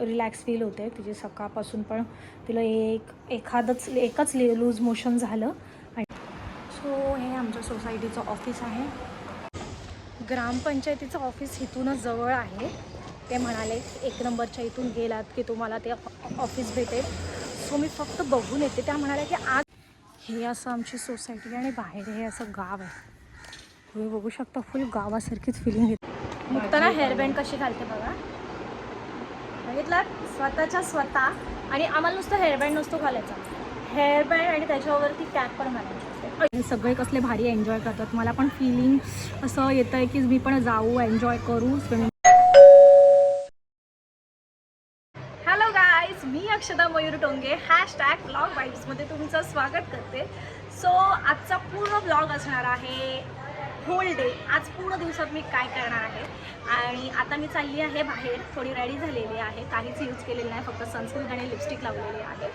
Relax feel होते. तिचे सकाळपासून पण तिला एक एखादंच एकच लूज मोशन झालं. आणि सो हे आमच्या सोसायटीचं ऑफिस आहे. ग्रामपंचायतीचं ऑफिस इथूनच जवळ आहे. ते म्हणाले एक नंबरच्या इथून गेलात की तुम्हाला ते ऑफिस भेटेल. सो मी फक्त बघून येते. त्या म्हणाल्या की आज हे असं आमची सोसायटी आणि बाहेर हे असं गाव आहे. तुम्ही बघू शकता फुल गावासारखीच फिलिंग येते. मुक्ताना हेअरबँड कशी घालते बघा. बघितलं? स्वतःच्या स्वतः. आणि आम्हाला नुसतं हेअरबँड नसतो घालायचा. हेअरबँड आणि त्याच्यावरती कॅप पण घालायची सगळे कसले भारी एन्जॉय करतात. मला पण फिलिंग असं येतं आहे की मी पण जाऊ एन्जॉय करू स्विमिंग हॅलो गाईज मी अक्षदा मयूर टोंगे हॅशटॅग ब्लॉग वाईब्समध्ये तुमचं स्वागत करते. सो आजचा पूर्ण ब्लॉग असणार आहे. होल डे आज पूर्ण दिवसात मी काय करणार आहे? आणि आता मी चालली आहे बाहेर. थोडी रेडी झालेली आहे. काहीच यूज केलेलं नाही. फक्त सनस्क्रीन आणि लिपस्टिक लावलेली आहे.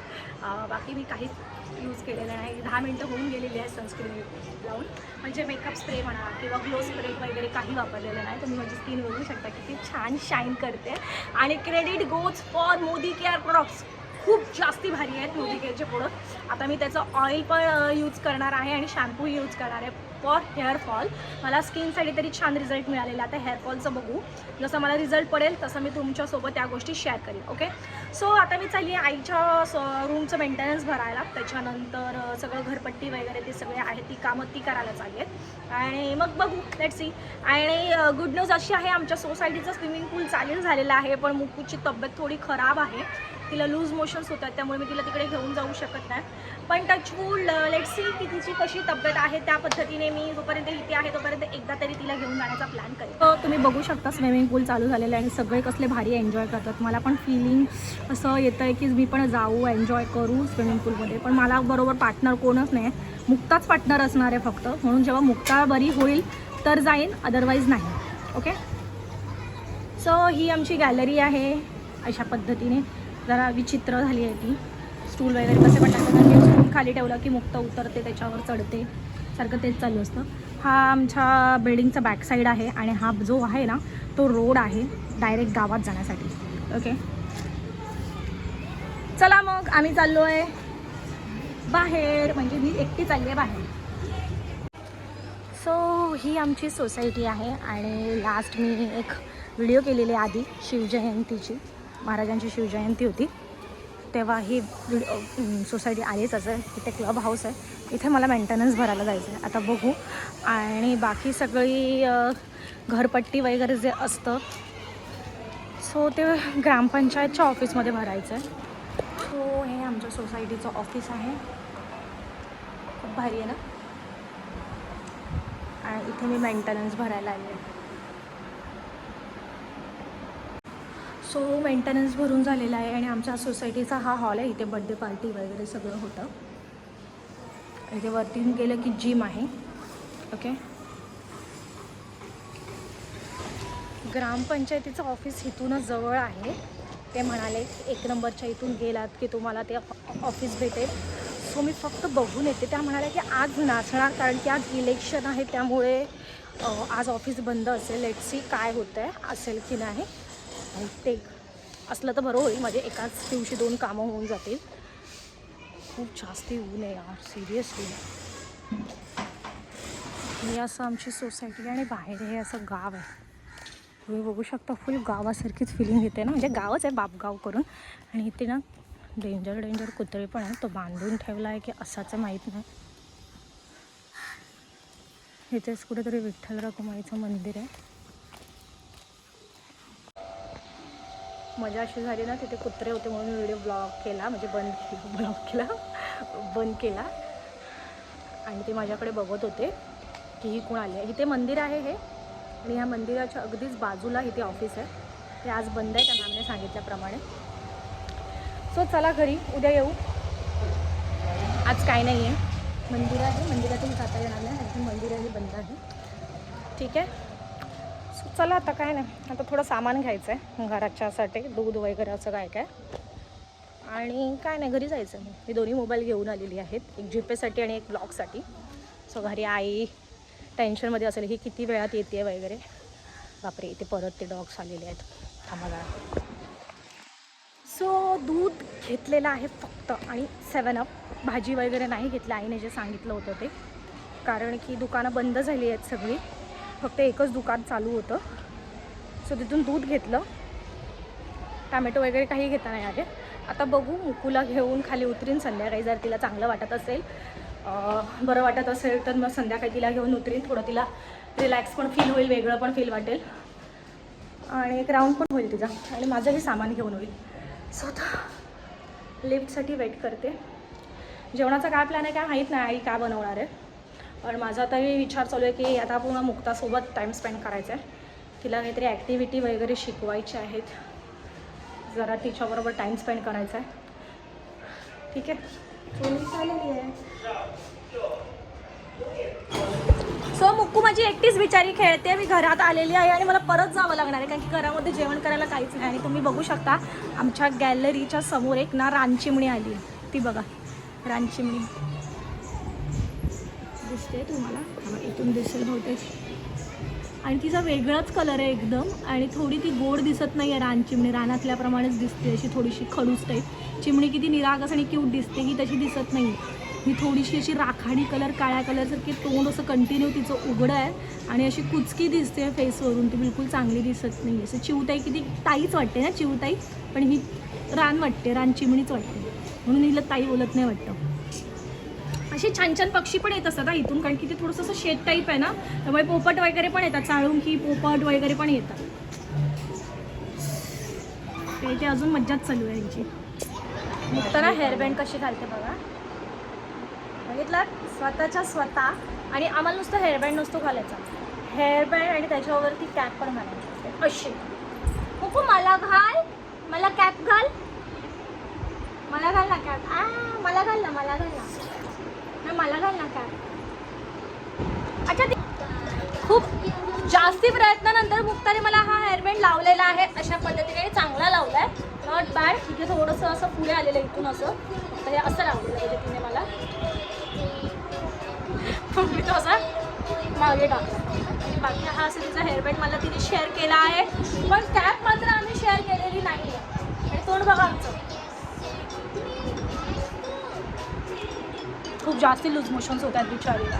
बाकी मी काहीच यूज केलेलं नाही. दहा मिनटं होऊन गेलेली आहे सनस्क्रीन लावून. म्हणजे मेकअप स्प्रे म्हणा किंवा ग्लो स्प्रे वगैरे काही वापरलेलं नाही. तुम्ही माझी स्किन बघू शकता किती छान शाईन करते. आणि credit goes for Modicare products खूप जास्ती भारी आहेत मोदी केअरचे प्रोडक्ट आता मी त्याचं ऑइल पण यूज करणार आहे आणि शॅम्पू यूज करणार आहे. फॉर हेअरफॉल मला स्किनसाठी तरी छान रिझल्ट मिळालेला आता हेअरफॉलचं बघू. जसं मला रिझल्ट पडेल तसं मी तुमच्यासोबत त्या गोष्टी शेअर करेन ओके सो आता मी चालली आहे आईच्या रूमचं मेंटेनन्स भरायला. त्याच्यानंतर सगळं घरपट्टी वगैरे ते सगळे आहेत ती कामं ती करायला चालली आहेत. आणि मग बघू लेट सी आणि गुड न्यूज अशी आहे आमच्या सोसायटीचं स्विमिंग पूल चालू झालेलं आहे पण मुक्कूची तब्येत थोडी खराब आहे. तिला लूज मोशन्स होतात आहेत त्यामुळे मी तिला तिकडे घेऊन जाऊ शकत नाही. पण टचवूड लेट सी की तिची कशी तब्येत आहे त्या पद्धतीने मी जोपर्यंत इथे आहे तोपर्यंत एकदा तरी तिला घेऊन जाण्याचा प्लॅन करेल तर तुम्ही बघू शकता स्विमिंग पूल चालू झालेलं आहे आणि सगळे कसले भारी एन्जॉय करतात. मला पण फिलिंग असं येतं आहे की मी पण जाऊ एन्जॉय करू स्विमिंग पूलमध्ये पण मला बरोबर पार्टनर कोणच नाही मुक्ताच पार्टनर असणार आहे फक्त. म्हणून जेव्हा मुक्ता बरी होईल तर जाईन अदरवाईज नाही. ओके सो ही आमची गॅलरी आहे अशा पद्धतीने. जरा विचित्र झाली आहे ती. स्टूल वगैरे कसे पण टाकतात. स्टूल खाली ठेवलं की मुक्त उतरते त्याच्यावर चढते. सारखं तेच चालू असतं. हा आमच्या बिल्डिंगचा बॅक साईड आहे आणि हा जो आहे ना तो रोड आहे डायरेक्ट गावात जाण्यासाठी. ओके चला मग आम्ही चाललो आहे बाहेर. म्हणजे मी एकटी चालली आहे बाहेर. सो ही आमची सोसायटी आहे आणि लास्ट मी एक व्हिडिओ केलेली आधी शिवजयंतीची. महाराजांची शिवजयंती होती. तेव्हा ही सोसायटी आलीच असं. इथे क्लब हाऊस आहे. इथे मला मेंटेनन्स भरायला जायचं आहे आता बघू. आणि बाकी सगळी घरपट्टी वगैरे जे असतं सो ते ग्रामपंचायतच्या ऑफिसमध्ये भरायचं आहे सो हे आमच्या सोसायटीचं ऑफिस आहे. खूप भारी आहे ना? आणि इथे मी मेंटेनन्स भरायला आले सो मेंटेनन्स भरून झालेला आहे आणि आमच्या सोसायटीचा हा हॉल आहे इथे बड्डे पार्टी वगैरे सगळं होतं. इथे वरती गेलं की जिम आहे. ओके ग्रामपंचायतीचं ऑफिस इथूनच जवळ आहे. ते म्हणाले एक नंबरच्या इथून गेलात की तुम्हाला ते ऑफिस भेटेल. सो मी फक्त बघून येते. त्या म्हणाल्या की आज नाचणार कारण की आज इलेक्शन आहे त्यामुळे आज ऑफिस बंद असेल. लेट सी काय होतं आहे असेल की नाही. आणि असलं तर बरं होईल. माझे एकाच दिवशी दोन कामं होऊन जातील. खूप जास्ती ऊन आहे यार सिरियसली ही असं आमची सोसायटी आणि बाहेर हे असं गाव आहे. तुम्ही बघू शकता फुल गावासारखीच फिलिंग येते ना. म्हणजे गावच आहे बापगाव करून. आणि इथे ना डेंजर डेंजर कुत्रे पण आहे तो बांधून ठेवला आहे की असाच माहीत नाही. इथेच कुठेतरी विठ्ठल रखुमाईचं मंदिर आहे. मजा अशी झाली ना तिथे कुत्रे होते म्हणून व्हिडिओ ब्लॉग केला म्हणजे बंद ब्लॉग केला बंद केला. आणि ते माझ्याकडे बघत होते की ही कोण आली आहे. इथे मंदिर आहे हे आणि ह्या मंदिराच्या अगदीच बाजूला इथे ऑफिस आहे. ते आज बंद आहे त्या मॅमने सांगितल्याप्रमाणे. सो चला घरी उद्या येऊ. आज काय नाही आहे मंदिर आहे मंदिरातून जाता येणार नाही आणखी मंदिर आहे बंद आहे. ठीक आहे? चला आता काय नाही. आता थोडं सामान घ्यायचं आहे घराच्यासाठी दूध वगैरे असं काय काय. आणि काय नाही घरी जायचं आहे मी दोन्ही मोबाईल घेऊन आलेली आहेत. एक जीपेसाठी आणि एक ब्लॉगसाठी. सो घरी आई टेन्शनमध्ये असेल ही किती वेळात येते वगैरे. बापरे इथे परत ते डॉग्स आलेले आहेत. थांबा सो दूध घेतलेलं आहे फक्त आणि सेवन अप भाजी वगैरे नाही घेतली. आईने जे सांगितलं होतं ते. कारण की दुकानं बंद झाली आहेत सगळी. फक्त एकच दुकान चालू होतं. सो तिथून दूध घेतलं. टॅमॅटो वगैरे काही घेता नाही आले. आता बघू मुकूला घेऊन खाली उतरीन. संध्याकाळी जर तिला चांगलं वाटत असेल बरं वाटत असेल तर मग संध्याकाळी तिला घेऊन उतरीन. थोडं तिला रिलॅक्स पण फील होईल वेगळं पण फील वाटेल. आणि एक राऊंड पण होईल तिचा. आणि माझंही सामान घेऊन होईल. सो आता लिफ्टसाठी वेट करते. जेवणाचा काय प्लॅन आहे काय माहीत नाही आई काय बनवणार आहे. पण माझा तरी विचार चालू आहे की आता पूर्ण मुक्तासोबत टाईम स्पेंड करायचा आहे. तिला काहीतरी ॲक्टिव्हिटी वगैरे शिकवायच्या आहेत. जरा तिच्याबरोबर टाईम स्पेंड करायचा आहे. ठीक आहे? सो मुक्कू माझी एकटीच बिचारी खेळते. मी घरात आलेली आहे आणि मला परत जावं लागणार आहे. कारण की घरामध्ये जेवण करायला काहीच नाही. आणि तुम्ही बघू शकता आमच्या गॅलरीच्या समोर एक ना रानचिमणी आली ती बघा. रानचिमणी. दिसते तुम्हाला. हा, इथून दिसेल बहुतेक. आणि तिचा वेगळाच कलर आहे एकदम. आणि थोडी ती गोड दिसत नाही आहे रानचिमणी रानातल्याप्रमाणेच दिसते अशी थोडीशी खडूस टाईप चिमणी किती निरागस आणि क्यूट दिसते ही तशी दिसत नाही ही थोडीशी अशी राखाडी कलर काळ्या कलरसारखी तोंड असं कंटिन्यू तिचं उघडं आहे. आणि अशी कुचकी दिसते फेसवरून ती बिलकुल चांगली दिसत नाही असं चिवताई किती ताईच वाटते ना चिवताई. पण ही रान वाटते. रान चिमणीच वाटते. म्हणून हिला ताई बोलत नाही वाटतं. असे छान छान पक्षी पण येत असतात हा इथून. कारण की ते थोडंसं असं शेत टाईप आहे ना त्यामुळे पोपट वगैरे पण येतात चाळुंकी पोपट वगैरे पण येतात. ते इथे अजून मज्जाच चालू आहे यांची. निघताना हेअरबँड कशी घालते बघा. बघितलं स्वतःच्या स्वतः. आणि आम्हाला नुसतं हेअरबँड नसतो घालायचा. हेअरबँड आणि त्याच्यावरती कॅप पण घालायची असते. अशी. मला घाल. मला कॅप घाल. मला घाल ना कॅप आ मला घाल ना मला घाल ना. नाही मला घाल ना काय? अच्छा खूप जास्ती प्रयत्नानंतर मुक्ताने मला हा हेअरबँड लावलेला आहे अशा पद्धतीने. चांगला लावला आहे नॉट बॅड तिथे थोडंसं असं पुढे आलेलं आहे इथून असं. तर हे असं लावलेलं म्हणजे तिने मला. मी तो असा मागे टाकला बाकी हा असं तिचा हेअरबँड मला तिने शेअर केला आहे. पण कॅप मात्र आम्ही शेअर केलेली नाही आहे आणि तोंड बघा आमचं. खूप जास्त लूज मोशन्स होतात बिचारीला.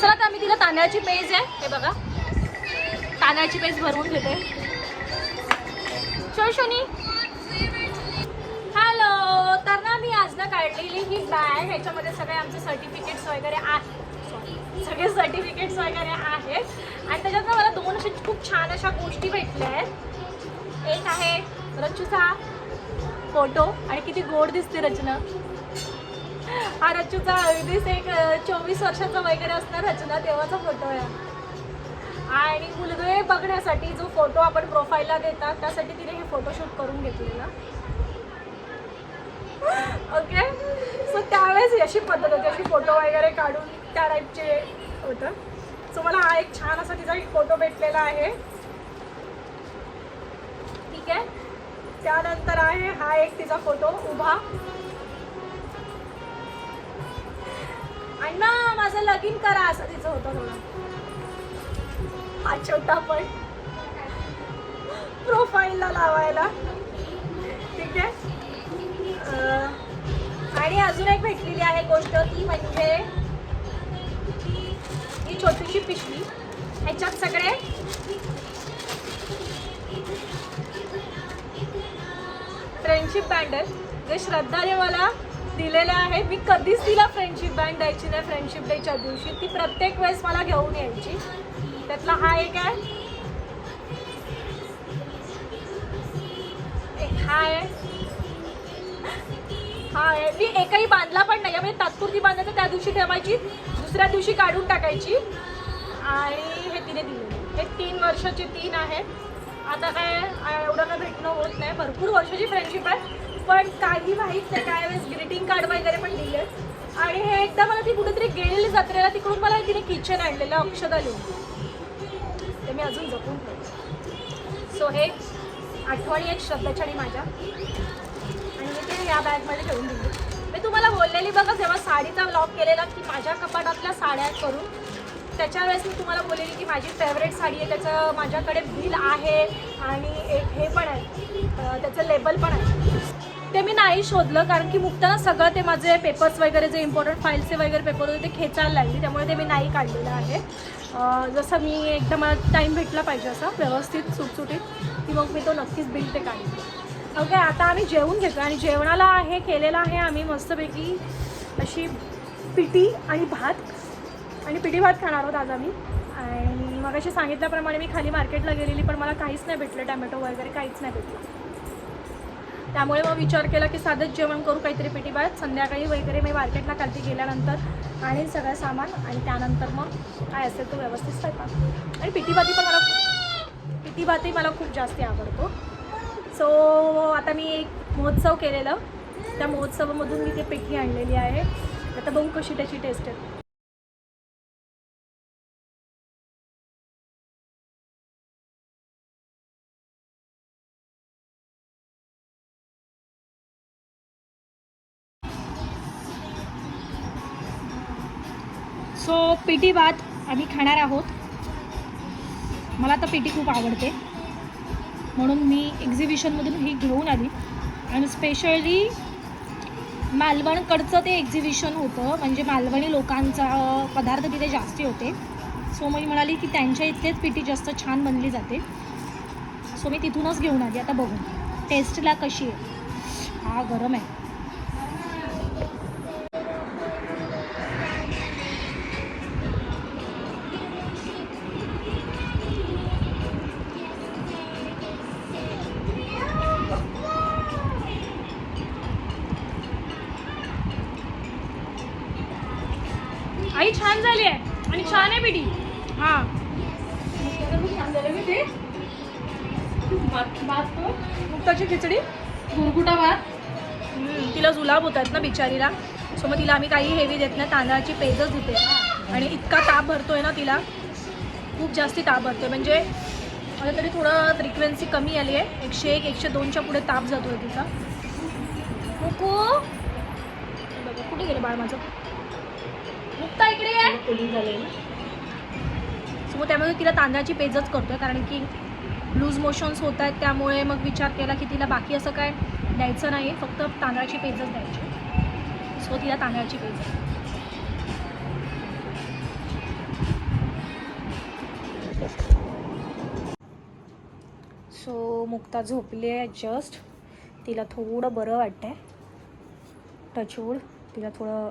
चला तर आम्ही तिला तांदळाची पेज आहे हे बघा. तांदळाची पेज भरवून घेते. चल शोनी. हॅलो तर ना मी आज ना काढलेली ही बॅग ह्याच्यामध्ये सगळे आमचे सर्टिफिकेट्स वगैरे आहेत. सगळे सर्टिफिकेट्स वगैरे आहेत. आणि त्याच्यात ना मला दोन अशा खूप छान अशा गोष्टी भेटल्या आहेत. एक आहे रचूचा फोटो आणि किती गोड दिसते रचना. हा रचूचा अगदीच एक चोवीस वर्षाचा वगैरे असणार रचना तेव्हाचा फोटो आहे आणि मुलगे बघण्यासाठी जो फोटो आपण प्रोफाईलला देतात त्यासाठी तिने हे फोटोशूट करून घेतलेलं. ओके सो त्यावेळेस अशी पद्धत होती अशी फोटो वगैरे काढून त्या टाईपचे होतं. सो मला हा एक छान असा तिचा एक फोटो भेटलेला आहे ठीक आहे त्यानंतर आहे हा एक तिचा फोटो उभा. अण्णा माझं लगीन करा असं तिचं होतं थोडं हा छोटा पण. प्रोफाईलला लावायला. ठीक आहे? आणि अजून एक भेटलेली आहे गोष्ट ती म्हणजे ही छोटीशी पिशवी. ह्याच्यात सगळे फ्रेंडशिप बँड आहे जे श्रद्धाने मला दिलेलं आहे. मी कधीच तिला फ्रेंडशिप बँड द्यायची नाही फ्रेंडशिप डेच्या दिवशी. ती प्रत्येक वेळेस मला घेऊन यायची. त्यातला हा एक आहे. हा आहे. हा आहे. मी एकही बांधला पण नाही. म्हणजे तात्पुरती बांधायचं त्या दिवशी ठेवायची दुसऱ्या दिवशी काढून टाकायची. आणि हे तिने दिले हे तीन वर्षाचे तीन आहेत आता काय एवढं काय भेटणं होत नाही. भरपूर वर्षाची फ्रेंडशिप आहे. पण काही माहीत नाही काय वेळेस ग्रीटिंग कार्ड वगैरे पण दिले आणि हे एकदा मला ती कुठेतरी गेलेली जत्रेला तिकडून मला तिने किचन आणलेलं अक्षदा लिहून. ते मी अजून जपून ठेवते. सो हे आठवणी आहेत श्रद्धाच्या आणि माझ्या. आणि मी ते या बॅगमध्ये ठेवून दिली. मी तुम्हाला बोललेली बघा जेव्हा साडीचा ब्लॉग केलेला की माझ्या कपाटातल्या साड्या करून त्याच्या वेळेस मी तुम्हाला बोललेली की माझी फेवरेट साडी आहे त्याचं माझ्याकडे बिल आहे आणि एक हे पण आहे त्याचं लेबल पण आहे. ते मी नाही शोधलं कारण की मुक्ताना सगळं ते माझे पेपर्स वगैरे जे इम्पॉर्टंट फाईल्सचे वगैरे पेपर होते ते खेचायला लागली त्यामुळे ते मी नाही काढलेलं आहे. जसं मी एकदा मला टाईम भेटला पाहिजे असा व्यवस्थित सुटसुटीत की मग मी तो नक्कीच बिल ते काढेन. ओके आता आम्ही जेवून घेतो आणि जेवणाला आहे केलेलं आहे आम्ही मस्तपैकी अशी पिटी आणि भात आणि पिठी भात खाणार आहोत आज आम्ही. आणि मग अशी सांगितल्याप्रमाणे मी खाली मार्केटला गेलेली पण मला काहीच नाही भेटलं टॅमॅटो वगैरे काहीच नाही भेटलं. त्यामुळे मग विचार केला की साधंच जेवण करू काहीतरी पिठी भात. संध्याकाळी वगैरे मी मार्केटला खालती गेल्यानंतर आणि सगळं सामान आणि त्यानंतर मग काय असेल तो व्यवस्थित स्वयंपाक. आणि पिठी भाती पण मला पिठी भातही मला खूप जास्ती आवडतो. सो आता मी एक महोत्सव केलेलं. त्या महोत्सवामधून मी ते पिठी आणलेली आहे. आता बघू कशी त्याची टेस्ट आहे. सो पिटी भात आम्ही खाणार आहोत. मला तर पिटी खूप आवडते. म्हणून मी एक्झिबिशनमधून ही घेऊन आली. आणि स्पेशली मालवणकडचं ते एक्झिबिशन होतं. म्हणजे मालवणी लोकांचा पदार्थ तिथे जास्ती होते. सो मी म्हणाली की त्यांच्या इथलेच पिटी जास्त छान बनली जाते. सो मी तिथूनच घेऊन आली. आता बघून टेस्टला कशी आहे? हा गरम आहे. आहे आणि छान आहे पिठी हा मुक्ताची खिचडी. गुरगुटा भात तिला जुलाब होत आहेत ना बिचारीला. सो मग तिला आम्ही काही हेवी देत नाही. तांदळाची पेजच देते आणि इतका ताप भरतोय ना तिला. खूप जास्ती ताप भरतोय. म्हणजे मला तरी थोडं फ्रिक्वेन्सी कमी आली आहे. एकशे एक एकशे दोनच्या पुढे ताप जातोय तिचा. मुकू कुठे गेले बाळ माझं? मुक्ता इकडे आहे मग त्यामुळे तिला तांदळाची पेजच करतो आहे कारण की लूज मोशन्स होत आहेत त्यामुळे मग विचार केला की तिला बाकी असं काय द्यायचं नाही फक्त तांदळाची पेजच द्यायची. सो तिला तांदळाची पेज सो मुक्ता झोपली आहे जस्ट तिला थोडं बरं वाटतंय. टचवूड तिला थोडं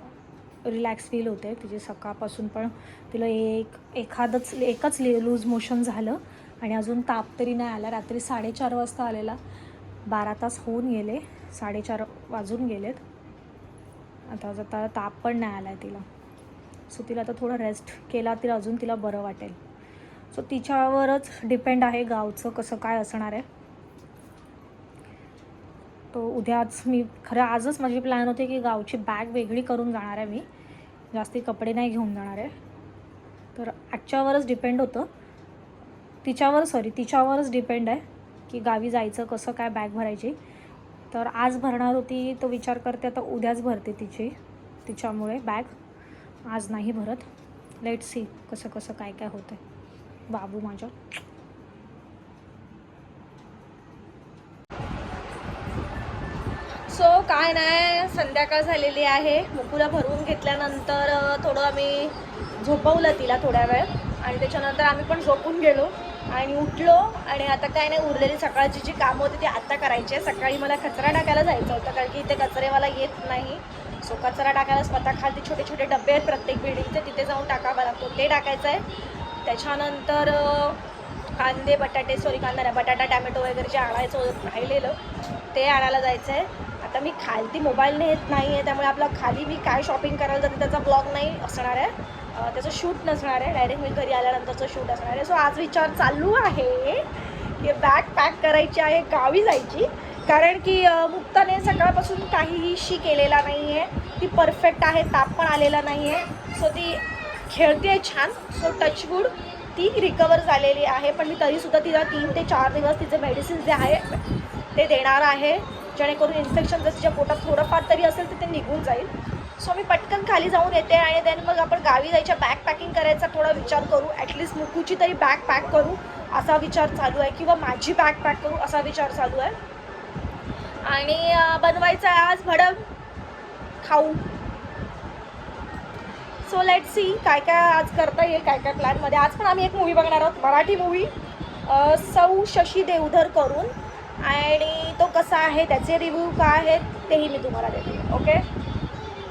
रिलॅक्स फील होते. तिचे सकाळपासून पण तिला एक एखादंच एकच ले लूज मोशन झालं आणि अजून ताप तरी नाही आला. रात्री साडेचार वाजता आलेला. बारा तास होऊन गेले. साडेचार वाजून गेलेत. आता आता ताप पण नाही आला आहे तिला. सो तिला आता थोडं रेस्ट केला तिला अजून तिला बरं वाटेल. सो तिच्यावरच डिपेंड आहे गावचं कसं काय असणार आहे. तो उद्याच मी खरं आजच माझी प्लॅन होते की गावची बॅग वेगळी करून जाणार आहे मी. जास्ती कपडे नाही घेऊन जाणार आहे. तर आजच्यावरच डिपेंड होतं. तिच्यावर सॉरी तिच्यावरच डिपेंड आहे की गावी जायचं कसं काय बॅग भरायची. तर आज भरणार होती तो विचार करते आता उद्याच भरते तिची. तिच्यामुळे बॅग आज नाही भरत. लेट सी कसं कसं काय काय होतं बाबू माझ्या. सो काय नाही संध्याकाळ झालेली आहे. मुकुला भरवून घेतल्यानंतर थोडं आम्ही झोपवलं तिला थोड्या वेळ. आणि त्याच्यानंतर आम्ही पण झोपून गेलो. आणि उठलो आणि आता काय नाही उरलेली सकाळची जी कामं होती ती आत्ता करायची आहे. सकाळी मला कचरा टाकायला जायचं होतं कारण की इथे कचरेवाला येत नाही. सो कचरा टाकायला स्वतः खालती छोटे छोटे डबे आहेत प्रत्येक बिल्डिंगचे तिथे जाऊन टाकावा लागतो. ते टाकायचं आहे. त्याच्यानंतर कांदे बटाटे सॉरी कांदा नाही बटाटा टॅमॅटो वगैरे जे आणायचं होतं राहिलेलं ते आणायला जायचं आहे. आता मी खालती मोबाईल नेत नाही आहे त्यामुळे आपला खाली मी काय शॉपिंग करायला जाते त्याचा ब्लॉग नाही असणार आहे. त्याचं शूट नसणार आहे. डायरेक्ट मी घरी आल्यानंतरचं शूट असणार आहे. सो आज विचार चालू आहे की बॅग पॅक करायची आहे गावी जायची. कारण की मुक्ताने सकाळपासून काहीही शी केलेला नाही आहे ती परफेक्ट आहे ताप पण आलेला नाही आहे सो ती खेळते आहे छान सो टचवूड ती रिकवर झालेली आहे. पण मी तरीसुद्धा तिला तीन ते चार दिवस तिचे मेडिसिन जे आहे ते देणार आहे. जेणेकरून इन्फेक्शन जर तिच्या पोटात थोडंफार तरी असेल तर ते निघून जाईल. सो मी पटकन खाली जाऊन येते आणि देन मग आपण गावी जायच्या बॅग पॅकिंग करायचा थोडा विचार करू. ॲटलिस्ट मुकूची तरी बॅग पॅक करू असा विचार चालू आहे. किंवा माझी बॅग पॅक करू असा विचार चालू आहे. आणि बनवायचं आहे आज भडम खाऊ. सो लेट सी काय काय आज करता येईल काय काय प्लॅनमध्ये आज पण आम्ही एक मूवी बघणार आहोत मराठी मूवी सौ शशी देवधर करून. आणि तो कसा आहे त्याचे रिव्ह्यू काय आहेत तेही मी तुम्हाला देते. Okay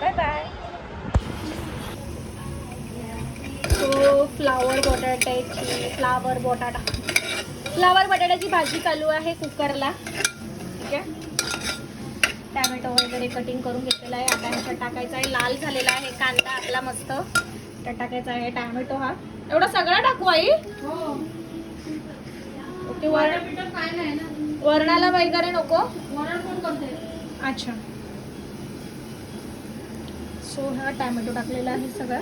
bye bye so flower बटाट्याची फ्लावर बटाटा. फ्लावर बटाट्याची भाजी चालू आहे कुकरला. ठीक आहे टॅमॅटो वगैरे कटिंग करून घेतलेला आहे. आता ह्याच्यात टाकायचा आहे. लाल झालेला आहे कांदा आपला मस्त. त्यात टाकायचा आहे टॅमॅटो हा. एवढा सगळा टाकू आई? ओके वर वरणाला वगैरे नको. अच्छा. सो हा टॅमॅटो टाकलेला आहे सगळा.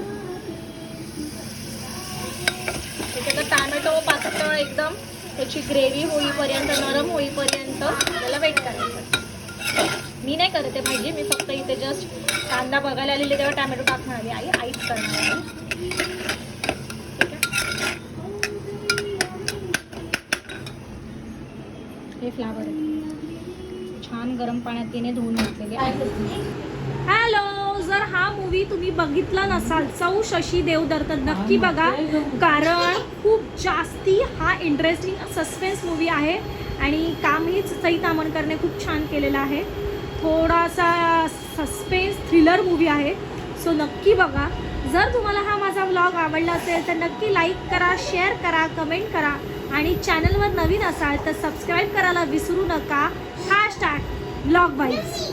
त्याच्यात टॅमॅटो पातळ एकदम. त्याची ग्रेव्ही होईपर्यंत नरम होईपर्यंत त्याला वेट करायचं. मी नाही करते भाजी मी फक्त इथे जस्ट कांदा बघायला आलेली तेव्हा टॅमॅटो टाकणार आली आई आईच करणार आहे ठीक आहे हे फ्लावर आहे. छान गरम पाण्यात तिने धुवून घेतलेले हॅलो जर हा मूवी तुम्ही बघितला नसाल सौ शशी देवधर तर नक्की बघा. कारण खूप जास्ती हा इंटरेस्टिंग सस्पेन्स मूवी आहे आणि कामही सई तामणकरने खूप छान केलेलं आहे. थोडासा सस्पेन्स थ्रिलर मूवी आहे. सो नक्की बघा. जर तुम्हाला हा माझा व्लॉग आवडला असेल तर नक्की लाईक करा शेअर करा कमेंट करा. आणि चॅनलवर नवीन असाल तर सबस्क्राईब करायला विसरू नका. Hashtag blog bites